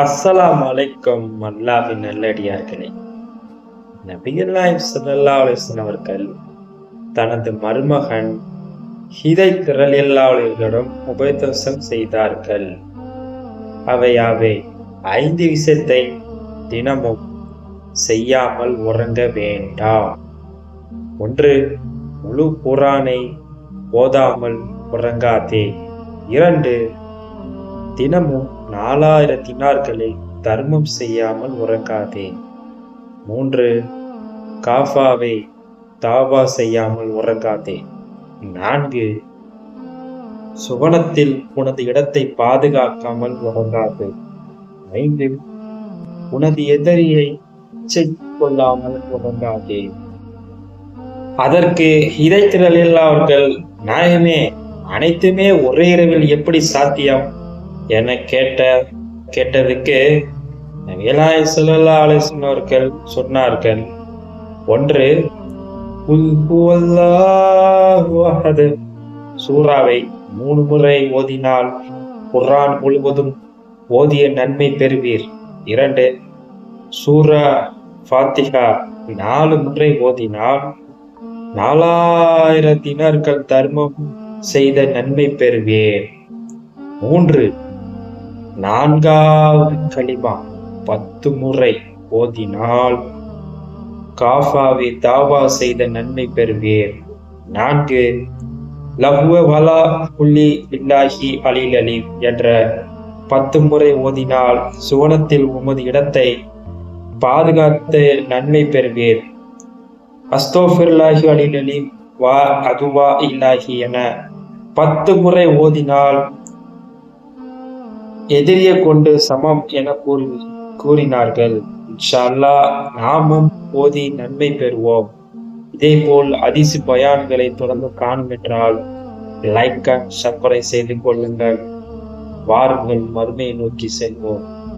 அஸ்ஸலாம் அலைக்கும் அல்லாவின் நல்லடியார்களே. நபிகள்நாயம் சல்லா அலைஹி அவர்கள் தனது மருமகன் ஹிதை திரள் எல்லாவர்களிடம் உபதேசம் செய்தார்கள். அவையாவே ஐந்து விஷயத்தை தினமும் செய்யாமல் உறங்க வேண்டாம். ஒன்று முழு குரானை ஓதாமல் உறங்காதே. இரண்டு தினமும் நாலாயிரம் தினார்களை தர்மம் செய்யாமல் உறக்காதே. மூன்று காஃபாவை தாவா செய்யாமல் உறங்காதே நான்கு சுவனத்தில் உனது இடத்தை பாதுகாக்காமல் உறங்காது. ஐந்து உனது எதிரியை கொள்ளாமல் உறங்காதே. அதற்கு இறைத்திரலில் அவர்கள் நாயமே அனைத்துமே ஒரே இரவில் எப்படி சாத்தியம்? என கேட்ட கேட்டதுக்கு நபிகளாய் ஸல்லல்லாஹு அலைஹி சொன்னார்கள் ஒன்று குல் ஹுவல்லாஹு சூறாவை மூணு முறை ஓதினால் குர்ஆன் முழுவதும் ஓதிய நன்மை பெறுவீர். இரண்டு சூரா ஃபாத்திஹா நாலு முறை ஓதினால் நாலாயிரத்தினர்கள் தர்மம் செய்த நன்மை பெறுவேன் மூன்று நான்காவது களிமா பத்து முறை ஓதினால் காஃபாவை தாவா செய்த நன்மை பெறுவீர் நான்கு லஹுவ வலா புள்ளி இல்லாஹி அலில் அலி என்ற பத்து முறை ஓதினால் சுவனத்தில் உமது இடத்தை பாதுகாத்து நன்மை பெறுவீர் அஸ்தோஃபிர்லாஹி அலில் அலி வா அதுவா இல்லாஹி என பத்து முறை ஓதினால் எதிரியை கொண்டு சமம் என கூறி கூறினார்கள். இன்ஷா நாமும் போதி நன்மை பெறுவோம். இதேபோல் அதிசு பயான்களை தொடர்ந்து காணும் என்றால் லைக் அண்ட் சப்ஸ்கிரைப் செய்து கொள்ளுங்கள். வாருங்கள் மறுமையை நோக்கி செல்வோம்.